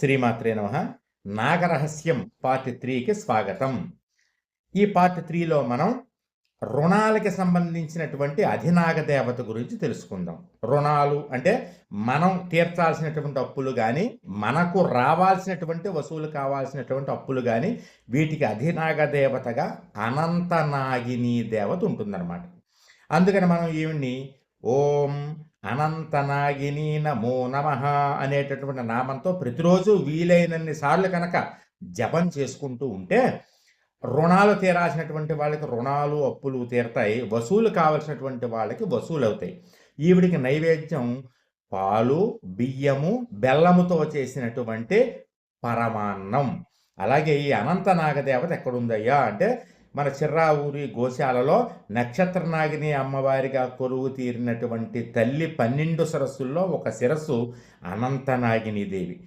శ్రీమాత్రే నమ. నాగరహస్యం పార్ట్ త్రీకి స్వాగతం. ఈ పార్ట్ త్రీలో మనం రుణాలకి సంబంధించినటువంటి అధినాగ దేవత గురించి తెలుసుకుందాం. రుణాలు అంటే మనం తీర్చాల్సినటువంటి అప్పులు కానీ మనకు రావాల్సినటువంటి వసూలు కావాల్సినటువంటి అప్పులు కానీ వీటికి అధినాగ దేవతగా అనంతనాగిని దేవత ఉంటుందన్నమాట. అందుకని మనం ఈవిడ్ని ఓం అనంతనాగిని నమో నమ అనేటటువంటి నామంతో ప్రతిరోజు వీలైనన్ని సార్లు కనుక జపం చేసుకుంటూ ఉంటే రుణాలు తీరాల్సినటువంటి వాళ్ళకి రుణాలు అప్పులు తీరతాయి. వసూలు కావలసినటువంటి వాళ్ళకి వసూలు అవుతాయి. ఈవిడికి నైవేద్యం పాలు బియ్యము బెల్లముతో చేసినటువంటి పరమాన్నం. అలాగే ఈ అనంత నాగదేవత ఎక్కడుందయ్యా అంటే మన చిర్రా ఊరి గోశాలలో నక్షత్ర నాగిని అమ్మవారిగా కొరువు తీరినటువంటి తల్లి పన్నెండు సరస్సుల్లో ఒక శిరస్సు అనంత నాగిని దేవి.